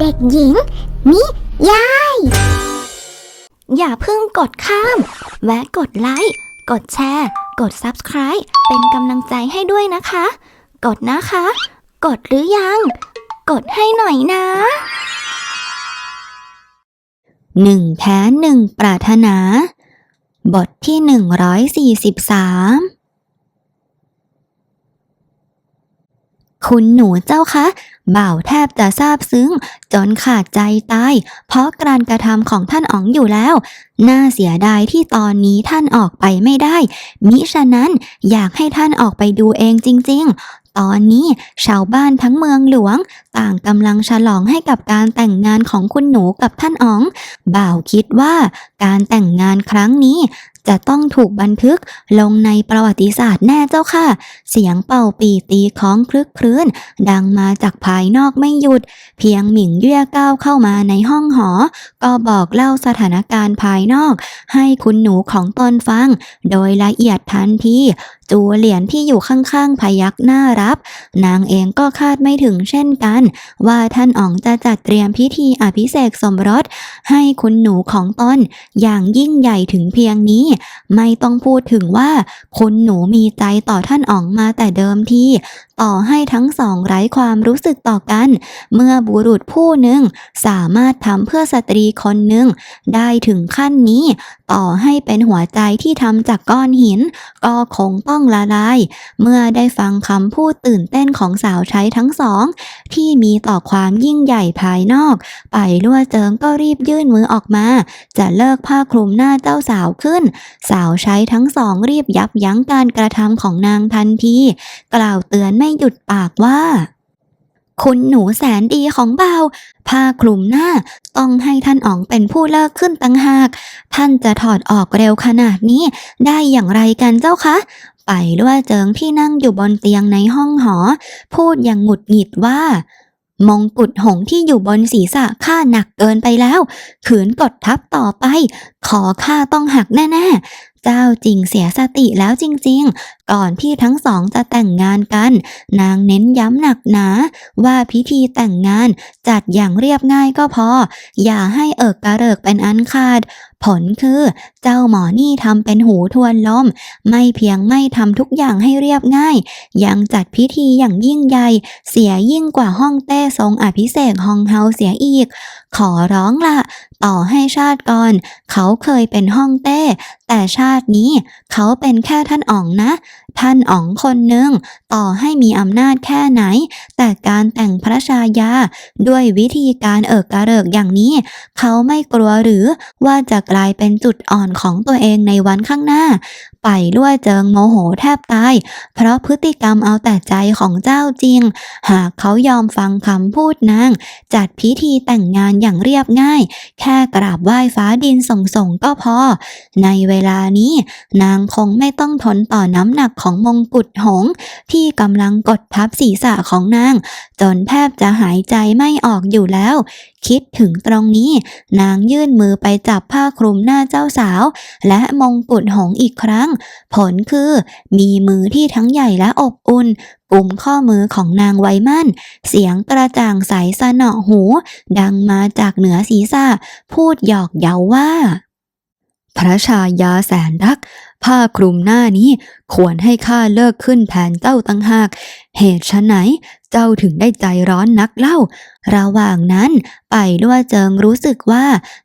เด็กหญิง นิยาย อย่าเพิ่งกดข้าม แวะกดไลค์ กดแชร์ กด Subscribe เป็นกำลังใจให้ด้วยนะคะ กดนะคะ กดหรือยัง กดให้หน่อยนะหนึ่งแพ้หนึ่งปรารถนา บทที่หนึ่งร้อยสี่สิบสาม คุณหนูเจ้าคะบ่าวแทบจะซาบซึ้ง จนขาดใจตาย เพราะการกระทำของท่านอ๋องอยู่แล้ว น่าเสียดายที่ตอนนี้ท่านออกไปไม่ได้ มิฉะนั้นอยากให้ท่านออกไปดูเองจริง ๆ ตอนนี้ชาวบ้านทั้งเมืองหลวง ต่างกำลังฉลองให้กับการแต่งงานของคุณหนูกับท่านอ๋อง บ่าวคิดว่าการแต่งงานครั้งนี้ จะต้องถูกบันทึกลงในประวัติศาสตร์แน่เจ้าค่ะ เสียงเป่าปีตีของคลึกครื้น ดังมาจากภายนอกไม่หยุด เพียงหมิงเย่ยก้าวเข้ามาในห้องหอ ก็บอกเล่าสถานการณ์ภายนอก ให้คุณหนูของตนฟัง โดยละเอียดทันทีจูเหรียญที่อยู่ข้างๆพยักหน้ารับ นางเองก็คาดไม่ถึงเช่นกัน ว่าท่านอ๋องจะจัดเตรียมพิธีอภิเษกสมรส ให้คุณหนูของตนอย่างยิ่งใหญ่ถึงเพียงนี้ไม่ต้องพูดถึงว่าคุณหนูมีใจต่อท่านอ๋องมาแต่เดิมทีต่อให้ทั้งสองไร้ความรู้สึกต่อกัน เมื่อบุรุษผู้หนึ่งสามารถทำเพื่อสตรีคนหนึ่งได้ถึงขั้นนี้ ต่อให้เป็นหัวใจที่ทำจากก้อนหิน ก็คงต้องละลาย เมื่อได้ฟังคำพูดตื่นเต้นของสาวใช้ทั้งสอง ที่มีต่อความยิ่งใหญ่ภายนอก ไปลั่วเจิงก็รีบยื่นมือออกมา จะเลิกผ้าคลุมหน้าเจ้าสาวขึ้น สาวใช้ทั้งสองรีบยับยั้งการกระทำของนางทันที กล่าวเตือนไม่หยุดปากว่า คุณหนูแสนดีของเบาผ้าคลุมหน้าต้องให้ท่านอ๋องเป็นผู้เลิกขึ้นตั้งหาก ท่านจะถอดออกเร็วขนาดนี้ได้อย่างไรกันเจ้าคะไปด้วยเจิงที่นั่งอยู่บนเตียงในห้องหอ พูดอย่างหงุดหงิดว่า มงกุฎหงที่อยู่บนศีรษะข้าหนักเกินไปแล้ว ขืนกดทับต่อไป ขอข้าต้องหักแน่ๆ เจ้าจริงเสียสติแล้วจริงๆ ก่อนที่ทั้งสองจะแต่งงานกัน นางเน้นย้ำหนักหนา ว่าพิธีแต่งงานจัดอย่างเรียบง่ายก็พอ อย่าให้เอิกกระเริกเป็นอันขาด ผลคือ เจ้าหมอนี่ทำเป็นหูทวนลม ไม่เพียงไม่ทำทุกอย่างให้เรียบง่าย ยังจัดพิธีอย่างยิ่งใหญ่ เสียยิ่งกว่าห้องเต้ทรงอภิเษกฮองเฮาเสียอีก ขอร้องละต่อให้ชาติก่อน เขาเคยเป็นห้องเต้ แต่ชาตินี้เขาเป็นแค่ท่านอ๋องนะ ท่านอ๋องคนหนึ่งต่อให้มีอำนาจแค่ไหน แต่การแต่งพระชายาด้วยวิธีการเอิกกระเริกอย่างนี้ เขาไม่กลัวหรือว่าจะกลายเป็นจุดอ่อนของตัวเองในวันข้างหน้า ไปด้วยเจิงโมโหแทบตาย เพราะพฤติกรรมเอาแต่ใจของเจ้าจริง หากเขายอมฟังคำพูดนาง จัดพิธีแต่งงานอย่างเรียบง่าย แค่กราบไหว้ฟ้าดินส่งส่งก็พอ ในเวลานี้ นางคงไม่ต้องทนต่อน้ำหนักของมงกุฎหง ที่กำลังกดทับศีรษะของนาง จนแทบจะหายใจไม่ออกอยู่แล้ว คิดถึงตรงนี้ นางยื่นมือไปจับผ้าคลุมหน้าเจ้าสาว และมงกุฎหงอีกครั้ง ผลคือมีมือที่ทั้งใหญ่และอบอุ่นกุมข้อมือของนางไว้มั่น เสียงกระจ่างใสสนอหู ดังมาจากเหนือศีรษะ พูดหยอกเย้าว่า พระชายาแสนรัก ผ้าคลุมหน้านี้ ควรให้ข้าเลิกขึ้นแทนเจ้าตั้งหาก เหตุไฉนเจ้าถึงได้ใจร้อนนักเล่า ระหว่างนั้น ไปลั่วเจิงรู้สึกว่า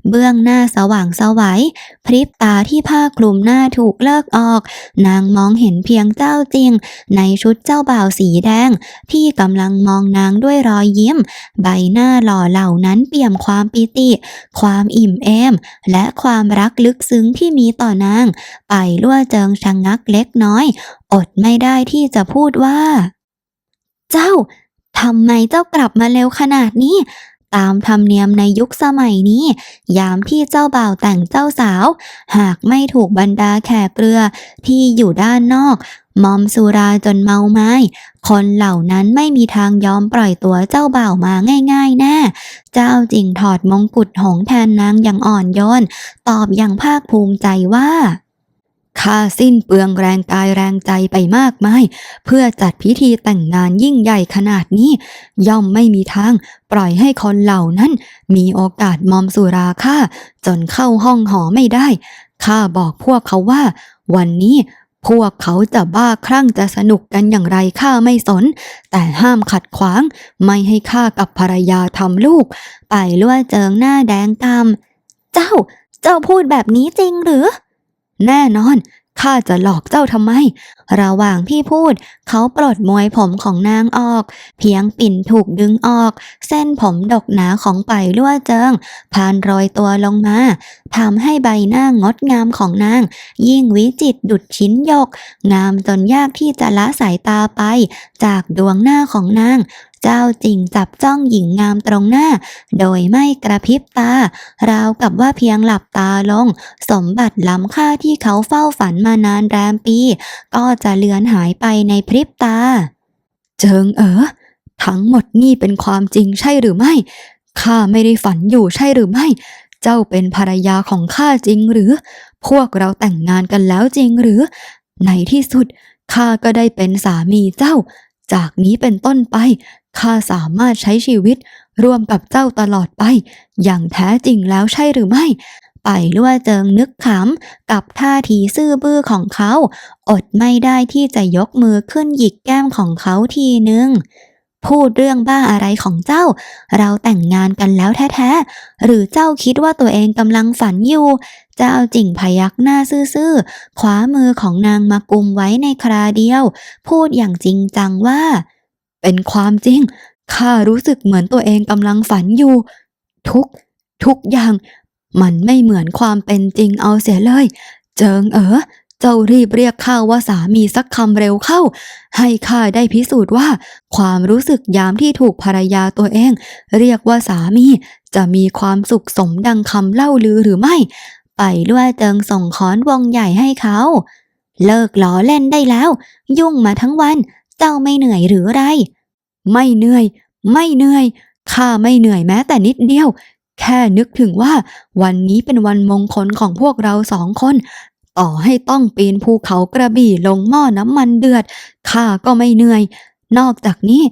เบื้องหน้าสว่างสวัย พริบตาที่ผ้าคลุมหน้าถูกเลิกออก นางมองเห็นเพียงเจ้าจริง ในชุดเจ้าบ่าวสีแดง ที่กำลังมองนางด้วยรอยยิ้ม ใบหน้าหล่อเหล่านั้นเปี่ยมความปิติ ความอิ่มเอม และความรักลึกซึ้งที่มีต่อนาง ไปลั่วเจิงชะงงักเล็กน้อย อดไม่ได้ที่จะพูดว่า เจ้าทำไมเจ้ากลับมาเร็วขนาดนี้ ตามธรรมเนียมในยุคสมัยนี้ ยามที่เจ้าบ่าวแต่งเจ้าสาว หากไม่ถูกบรรดาแขกเรือที่อยู่ด้านนอก มอมสุราจนเมาไม้ คนเหล่านั้นไม่มีทางยอมปล่อยตัวเจ้าบ่าวมาง่ายๆแน่เจ้าจิงถอดมงกุฎหงส์แทนนางอย่างอ่อนโยน ตอบอย่างภาคภูมิใจว่า ข้าสิ้นเปลืองแรงกายแรงใจไปมากมาย เพื่อจัดพิธีแต่งงานยิ่งใหญ่ขนาดนี้ ย่อมไม่มีทางปล่อยให้คนเหล่านั้น มีโอกาสมอมสุราข้าจนเข้าห้องหอไม่ได้ข้าบอกพวกเขาว่า วันนี้พวกเขาจะบ้าคลั่งจะสนุกกันอย่างไรข้าไม่สน แต่ห้ามขัดขวาง ไม่ให้ข้ากับภรรยาทำลูก ไปล่วเจิงหน้าแดงกำเจ้า เจ้าพูดแบบนี้จริงหรือ แน่นอน ข้าจะหลอกเจ้าทำไม ระหว่างที่พูด เขาปลดมวยผมของนางออก เพียงปิ่นถูกดึงออก เส้นผมดกหนาของไปล่วเจิงผ่านรอยตัวลงมาทำให้ใบหน้างดงามของนาง ยิ่งวิจิตดุดชิ้นยก งามจนยากที่จะละสายตาไป จากดวงหน้าของนางเจ้าจริงจับจ้องหญิงงามตรงหน้า โดยไม่กระพริบตา ราวกับว่าเพียงหลับตาลง สมบัติล้ำค่าที่เขาเฝ้าฝันมานานแรมปี ก็จะเลือนหายไปในพริบตา เจิงเอ๋อทั้งหมดนี่เป็นความจริงใช่หรือไม่ข้าไม่ได้ฝันอยู่ใช่หรือไม่ เจ้าเป็นภรรยาของข้าจริงหรือ พวกเราแต่งงานกันแล้วจริงหรือ ในที่สุดข้าก็ได้เป็นสามีเจ้า จากนี้เป็นต้นไปข้าสามารถใช้ชีวิตร่วมกับเจ้าตลอดไป อย่างแท้จริงแล้วใช่หรือไม่ ไปล่วเจิงนึกขำกับท่าทีซื่อบื้อของเขา อดไม่ได้ที่จะยกมือขึ้นหยิกแก้มของเขาทีนึงพูดเรื่องบ้าอะไรของเจ้า เราแต่งงานกันแล้วแท้ๆ หรือเจ้าคิดว่าตัวเองกำลังฝันอยู่ เจ้าจิ่งพยักหน้าซื่อๆ คว้ามือของนางมากุมไว้ในคราเดียว พูดอย่างจริงจังว่า เป็นความจริง ข้ารู้สึกเหมือนตัวเองกำลังฝันอยู่ ทุก ทุกอย่าง มันไม่เหมือนความเป็นจริงเอาเสียเลย เจิงเอ๋อเจ้ารีบเรียกข้าว่าสามีสักคำเร็วเข้า ให้ข้าได้พิสูจน์ว่า ความรู้สึกยามที่ถูกภรรยาตัวเอง เรียกว่าสามี จะมีความสุขสมดังคำเล่าลือหรือไม่ ไปด้วยเจิงส่งค้อนวงใหญ่ให้เขา เลิกล้อเล่นได้แล้ว ยุ่งมาทั้งวัน เจ้าไม่เหนื่อยหรือไร ไม่เหนื่อย ไม่เหนื่อยข้าไม่เหนื่อยแม้แต่นิดเดียว แค่นึกถึงว่าวันนี้เป็นวันมงคลของพวกเราสองคน ต่อให้ต้องปีนภูเขากระบี่ลงหม้อน้ำมันเดือดข้าก็ไม่เหนื่อย นอกจากนี้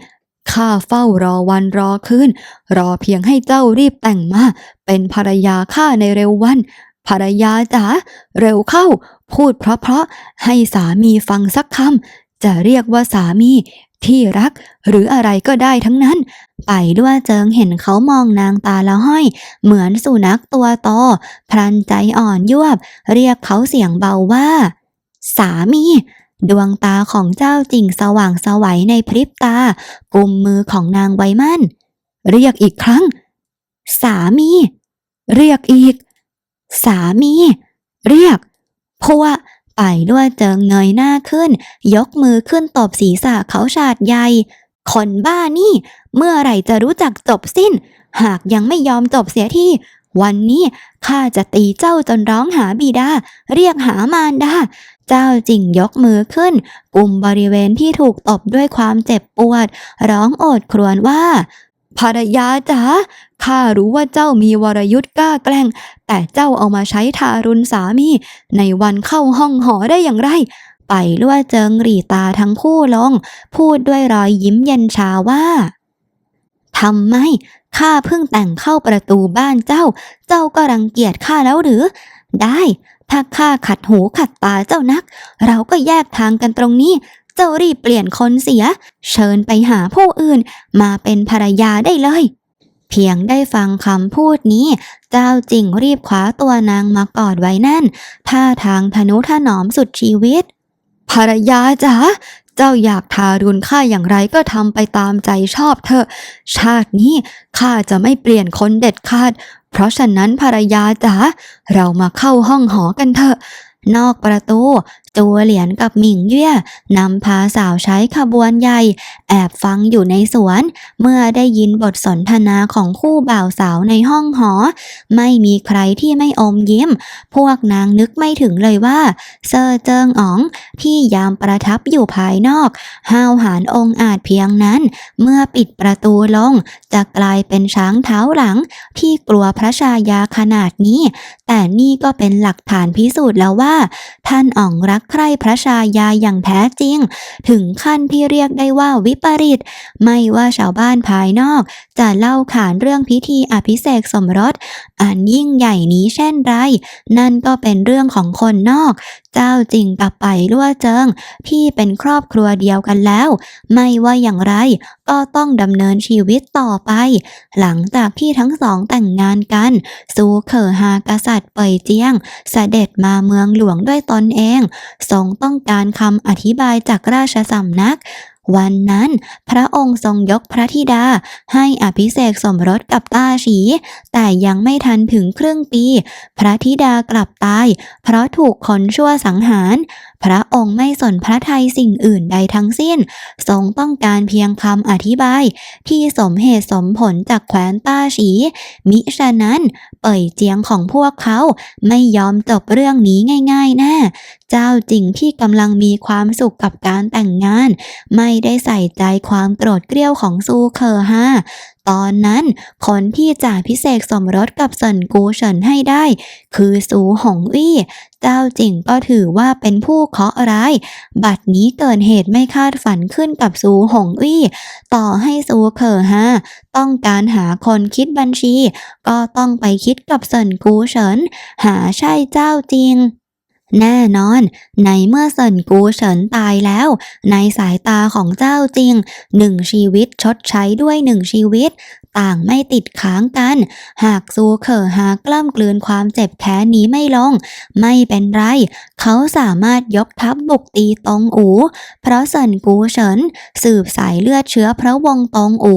ข้าเฝ้ารอวันรอคืนรอเพียงให้เจ้ารีบแต่งมา เป็นภรรยาข้าในเร็ววัน ภรรยาจ๋าเร็วเข้า พูดเพราะๆให้สามีฟังสักคำจะเรียกว่าสามีที่รักหรืออะไรก็ได้ทั้งนั้น ไปด้วยเจิงเห็นเขามองนางตาละห้อย เหมือนสุนัขตัวโตพลันใจอ่อนยวบ เรียกเขาเสียงเบาว่า สามี ดวงตาของเจ้าจิ่งสว่างสวัยในพริบตา กุมมือของนางไว้มั่น เรียกอีกครั้ง สามี เรียกอีก สามี เรียกพวไปด้วยเจิงเงยหน้าขึ้น ยกมือขึ้นตบศีรษะเขาฉาดใหญ่ คนบ้านี่ เมื่อไหร่จะรู้จักจบสิ้น หากยังไม่ยอมจบเสียทีวันนี้ข้าจะตีเจ้าจนร้องหาบิดา เรียกหามารดา เจ้าจิ่งยกมือขึ้นกลุ่มบริเวณที่ถูกตบด้วยความเจ็บปวด ร้องโอดครวญว่าภรรยาจ๋าข้ารู้ว่าเจ้ามีวรยุทธ์กล้าแกล้ง แต่เจ้าเอามาใช้ทารุณสามี ในวันเข้าห้องหอได้อย่างไร ไปล่วเจิงหรี่ตาทั้งคู่ลง พูดด้วยรอยยิ้มเย็นชาว่าทำไมข้าเพิ่งแต่งเข้าประตูบ้านเจ้า เจ้าก็รังเกียจข้าแล้วหรือ ได้ ถ้าข้าขัดหูขัดตาเจ้านัก เราก็แยกทางกันตรงนี้ เจ้ารีบเปลี่ยนคนเสีย เชิญไปหาผู้อื่น มาเป็นภรรยาได้เลย เพียงได้ฟังคำพูดนี้ เจ้าจิงรีบคว้าตัวนางมากอดไว้แน่นท่าทางทนุถนอมสุดชีวิต ภรรยาจ๋าเจ้าอยากทารุณข้าอย่างไรก็ทำไปตามใจชอบเถอะ ชาตินี้ข้าจะไม่เปลี่ยนคนเด็ดขาด เพราะฉะนั้นภรรยาจ๋าเรามาเข้าห้องหอกันเถอะ นอกประตู จูเหลียนกับหมิงเย่ยนำพาสาวใช้ขบวนใหญ่ แอบฟังอยู่ในสวน เมื่อได้ยินบทสนทนาของคู่บ่าวสาวในห้องหอ ไม่มีใครที่ไม่อมยิ้ม พวกนางนึกไม่ถึงเลยว่า เซอร์เจิงอ๋องที่ยามประทับอยู่ภายนอกห้าวหาญองอาจเพียงนั้น เมื่อปิดประตูลง จะกลายเป็นช้างเท้าหลัง ที่กลัวพระชายาขนาดนี้ แต่นี่ก็เป็นหลักฐานพิสูจน์แล้วว่า ท่านอ๋องรักใคร่พระชายาอย่างแท้จริง ถึงขั้นที่เรียกได้ว่าวิปริต ไม่ว่าชาวบ้านภายนอก จะเล่าขานเรื่องพิธีอภิเษกสมรส อันยิ่งใหญ่นี้เช่นไร นั่นก็เป็นเรื่องของคนนอก เจ้าจริงกับไปลั่วเจิง ที่เป็นครอบครัวเดียวกันแล้ว ไม่ว่าอย่างไร ก็ต้องดำเนินชีวิตต่อไป หลังจากที่ทั้งสองแต่งงานกัน ซูเขอฮากษัตริย์เป่ยเจียง เสด็จมาเมืองหลวงด้วยตนเอง ทรงต้องการคำอธิบายจากราชสำนัก วันนั้นพระองค์ทรงยกพระธิดาให้อภิเษกสมรสกับต้าฉี แต่ยังไม่ทันถึงครึ่งปี พระธิดากลับตาย เพราะถูกคนชั่วสังหาร พระองค์ไม่สนพระทัยสิ่งอื่นใดทั้งสิ้น ทรงต้องการเพียงคำอธิบาย ที่สมเหตุสมผลจากแคว้นต้าฉี มิฉะนั้น เป่ยเจียงของพวกเขาไม่ยอมจบเรื่องนี้ง่ายๆแน่เจ้าจริงที่กำลังมีความสุขกับการแต่งงาน ไม่ได้ใส่ใจความโกรธเกรี้ยวของซูเคอฮาตอนนั้นคนที่จะพิเศษสมรสกับเซินกูเฉินให้ได้ คือซูหงอี้เจ้าจริงก็ถือว่าเป็นผู้เคาะร้าย บัดนี้เกิดเหตุไม่คาดฝันขึ้นกับซูหงอี้ต่อให้ซูเคอฮาต้องการหาคนคิดบัญชี ก็ต้องไปคิดกับเซินกูเฉินหาใช่เจ้าจริง แน่นอน ในเมื่อเซินกูเฉินตายแล้ว ในสายตาของเจ้าจริงหนึ่งชีวิตชดใช้ด้วยหนึ่งชีวิต ต่างไม่ติดค้างกัน หากซูเขอหากล้ำกลืนความเจ็บแค้นนี้ไม่ลง ไม่เป็นไร เขาสามารถยกทัพบุกตีตงอู เพราะเซินกูเฉินสืบสายเลือดเชื้อพระวงศ์ตงอู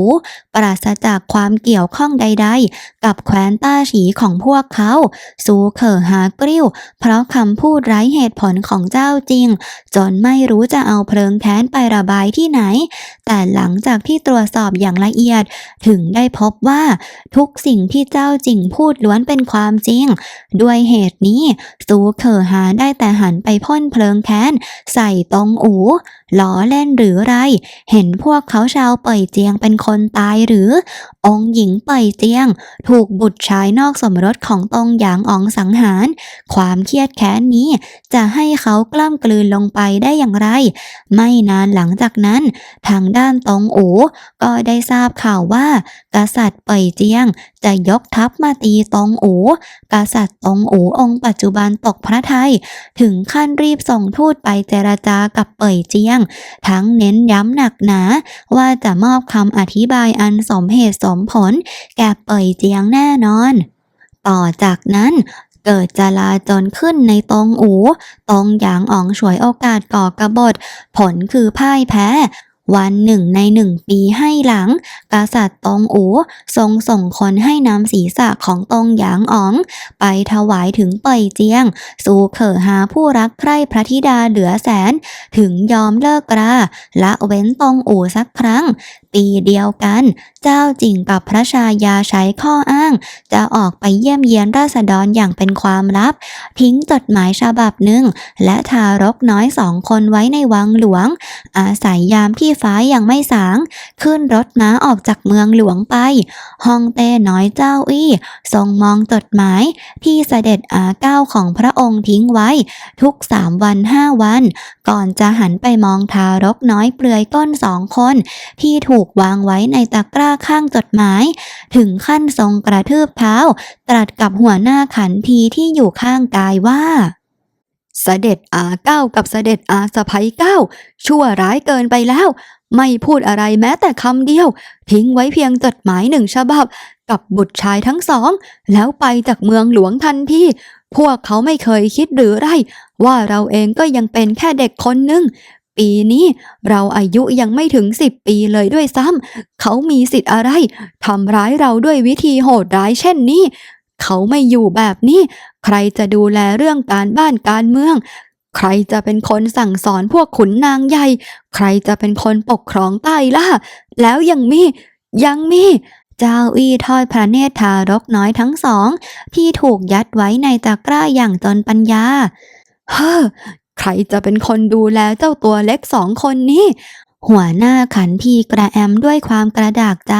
ปราศจากความเกี่ยวข้องใด ๆ กับแคว้นต้าฉีของพวกเขา ซูเขอหากริ้ว เพราะคำพูดไร้เหตุผลของเจ้าจริง จนไม่รู้จะเอาเพลิงแค้นไประบายที่ไหน แต่หลังจากที่ตรวจสอบอย่างละเอียดถึงได้พบว่าทุกสิ่งที่เจ้าจิงพูดล้วนเป็นความจริง ด้วยเหตุนี้ซูเขอหาได้แต่หันไปพ่นเพลิงแค้น ใส่ตรงอูล้อเล่นหรือไร เห็นพวกเขาชาวเป่ยเจียงเป็นคนตายหรือ องหญิงเป่ยเจียง ถูกบุตรชายนอกสมรสของตงหยางอองสังหาร ความเครียดแค้นนี้ จะให้เขากล้ำกลืนลงไปได้อย่างไร ไม่นานหลังจากนั้น ทางด้านตงอูก็ได้ทราบข่าวว่ากษัตริย์เป่ยเจียง จะยกทัพมาตีตงอู กษัตริย์ตงอูองค์ปัจจุบันตกพระทัยถึงขั้นรีบส่งทูตไปเจรจากับเป่ยเจียง ทั้งเน้นย้ำหนักหนา ว่าจะมอบคำอธิบายอันสมเหตุสมผล แก่เป่ยเจียงแน่นอน ต่อจากนั้นเกิดจลาจลขึ้นในตงอูตงหยางอ๋องฉวยโอกาสก่อกบฏ ผลคือพ่ายแพ้ วันหนึ่งในหนึ่งปีให้หลัง กษัตริย์ตงอูทรงส่งคนให้นำศีรษะของตงหยางอ๋อง ไปถวายถึงเป่ยเจียง สู่เขอหาผู้รักใคร่พระธิดาเหลือแสน ถึงยอมเลิกราละเว้นตงอูสักครั้ง ปีเดียวกันเจ้าจิงกับพระชายาใช้ข้ออ้าง จะออกไปเยี่ยมเยียนราษฎรอย่างเป็นความลับ ทิ้งจดหมายฉบับหนึ่ง และทารกน้อยสองคนไว้ในวังหลวง อาศัยยามที่ฟ้ายังไม่สาง ขึ้นรถม้าออกจากเมืองหลวงไปฮองเต้น้อยเจ้าอี้ทรงมองจดหมายที่เสด็จอาเก้าของพระองค์ทิ้งไว้ ทุกสามวันห้าวัน ก่อนจะหันไปมองทารกน้อยเปลือยก้นสองคน ที่ถูกวางไว้ในตะกร้าข้างจดหมาย ถึงขั้นทรงกระทืบเท้า ตรัสกับหัวหน้าขันทีที่อยู่ข้างกายว่าเสด็จอาเก้ากับเสด็จอาสะพ้ยเก้าชั่วร้ายเกินไปแล้ว ไม่พูดอะไรแม้แต่คำเดียว ทิ้งไว้เพียงจดหมายหนึ่งฉบับ กับบุตรชายทั้งสอง แล้วไปจากเมืองหลวงทันทีพวกเขาไม่เคยคิดหรือไร ว่าเราเองก็ยังเป็นแค่เด็กคนหนึ่ง ปีนี้เราอายุยังไม่ถึงสิบปีเลยด้วยซ้ำเขามีสิทธิ์อะไรทำร้ายเราด้วยวิธีโหดร้ายเช่นนี้ เขาไม่อยู่แบบนี้ ใครจะดูแลเรื่องการบ้านการเมือง ใครจะเป็นคนสั่งสอนพวกขุนนางใหญ่ ใครจะเป็นคนปกครองใต้ล่ะ แล้วยังมี ยังมีเจ้าอี้ทอดพระเนตรทารกน้อยทั้งสอง ที่ถูกยัดไว้ในตะกร้าอย่างจนปัญญา เฮ้อ ใครจะเป็นคนดูแลเจ้าตัวเล็กสองคนนี้ หัวหน้าขันทีกระแอมด้วยความกระดากใจ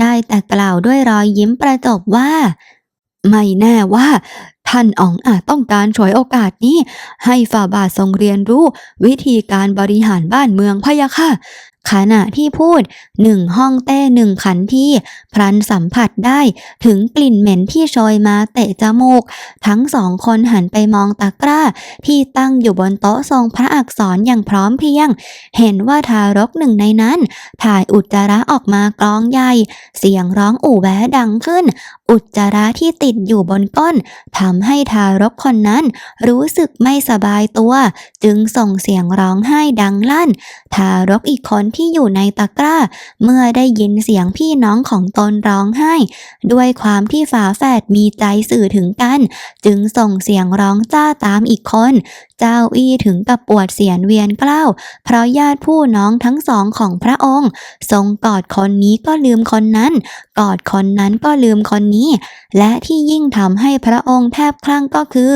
ได้แต่กล่าวด้วยรอยยิ้มประจบว่า ไม่แน่ว่า ท่านอ๋องอาจต้องการฉวยโอกาสนี้ ให้ฝ่าบาททรงเรียนรู้ วิธีการบริหารบ้านเมืองพะยะค่ะ ขณะที่พูดหนึ่งห้องเต้หนึ่งขันที่พลันสัมผัสได้ถึงกลิ่นเหม็นที่โชยมาเตะจมูก ทั้งสองคนหันไปมองตะกร้า ที่ตั้งอยู่บนโต๊ะทรงพระอักษรอย่างพร้อมเพรียง เห็นว่าทารกหนึ่งในนั้น ถ่ายอุจจาระออกมากรองใหญ่ เสียงร้องอู่แวดังขึ้น อุจจาระที่ติดอยู่บนก้นทำให้ทารกคนนั้น รู้สึกไม่สบายตัว จึงส่งเสียงร้องไห้ดังลั่น ทารกอีกคนที่อยู่ในตะกร้า เมื่อได้ยินเสียงพี่น้องของตนร้องไห้ ด้วยความที่ฝาแฝดมีใจสื่อถึงกัน จึงส่งเสียงร้องจ้าตามอีกคน เจ้าอี้ถึงกับปวดเสียนเวียนเกล้าว เพราะญาติผู้น้องทั้งสองของพระองค์ ทรงกอดคนนี้ก็ลืมคนนั้น กอดคนนั้นก็ลืมคนนี้ และที่ยิ่งทำให้พระองค์แทบคลั่งก็คือ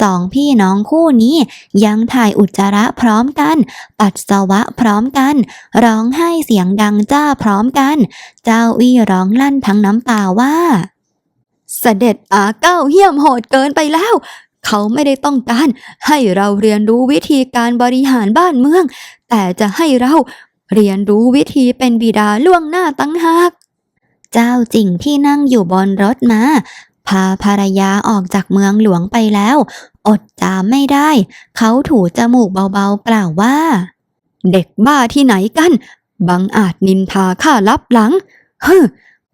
สองพี่น้องคู่นี้ยังถ่ายอุจจาระพร้อมกัน ปัสสาวะพร้อมกัน ร้องไห้เสียงดังจ้าพร้อมกัน เจ้าอี้ร้องลั่นทั้งน้ำตาว่าเสด็จอาเก้าเหี้ยมโหดเกินไปแล้ว เขาไม่ได้ต้องการให้เราเรียนรู้วิธีการบริหารบ้านเมือง แต่จะให้เราเรียนรู้วิธีเป็นบิดาล่วงหน้าตั้งหาก เจ้าจิงที่นั่งอยู่บนรถมาพาภรรยาออกจากเมืองหลวงไปแล้ว อดจามไม่ได้ เขาถูจมูกเบาๆกล่าวว่า เด็กบ้าที่ไหนกัน บังอาจนินทาข้าลับหลัง เฮึม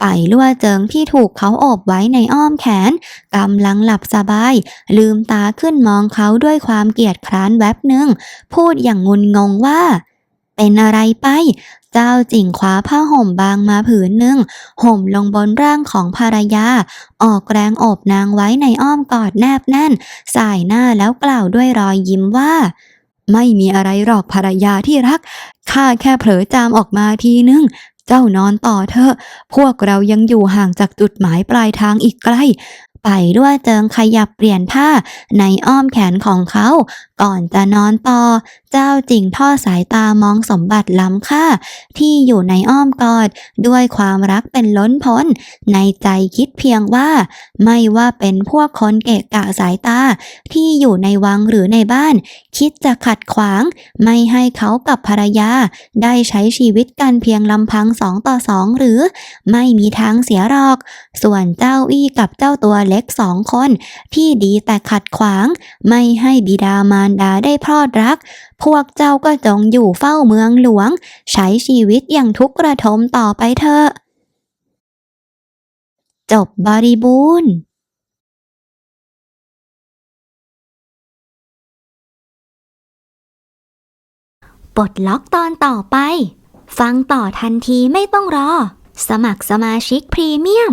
ไปลั่วเจิงที่ถูกเขาโอบไว้ในอ้อมแขนกำลังหลับสบาย ลืมตาขึ้นมองเขาด้วยความเกลียดคร้านแวบหนึ่ง พูดอย่างงุนงงว่า เป็นอะไรไป เจ้าจิ่งคว้าผ้าห่มบางมาผืนหนึ่ง ห่มลงบนร่างของภรรยา ออกแรงโอบนางไว้ในอ้อมกอดแนบแน่น สายหน้าแล้วกล่าวด้วยรอยยิ้มว่าไม่มีอะไรหรอกภรรยาที่รัก ข้าแค่เผลอจามออกมาทีนึง เจ้านอนต่อเถอะ พวกเรายังอยู่ห่างจากจุดหมายปลายทางอีกใกล้ ไปด้วยเจิงขยับเปลี่ยนท่าในอ้อมแขนของเขา ก่อนจะนอนต่อ เจ้าจิงทอดสายตามองสมบัติล้ำค่า ที่อยู่ในอ้อมกอด ด้วยความรักเป็นล้นพ้น ในใจคิดเพียงว่า ไม่ว่าเป็นพวกคนเกะกะสายตา ที่อยู่ในวังหรือในบ้าน คิดจะขัดขวาง ไม่ให้เขากับภรรยา ได้ใช้ชีวิตกันเพียงลำพังสองต่อสองหรือ ไม่มีทางเสียหรอก ส่วนเจ้าอี้กับเจ้าตัวเล็กสองคน ที่ดีแต่ขัดขวาง ไม่ให้บิดามารดาได้พรอดรัก พวกเจ้าก็จงอยู่เฝ้าเมืองหลวง ใช้ชีวิตอย่างทุกข์ระทมต่อไปเถอะ จบบริบูรณ์ปลดล็อกตอนต่อไป ฟังต่อทันทีไม่ต้องรอ สมัครสมาชิกพรีเมียม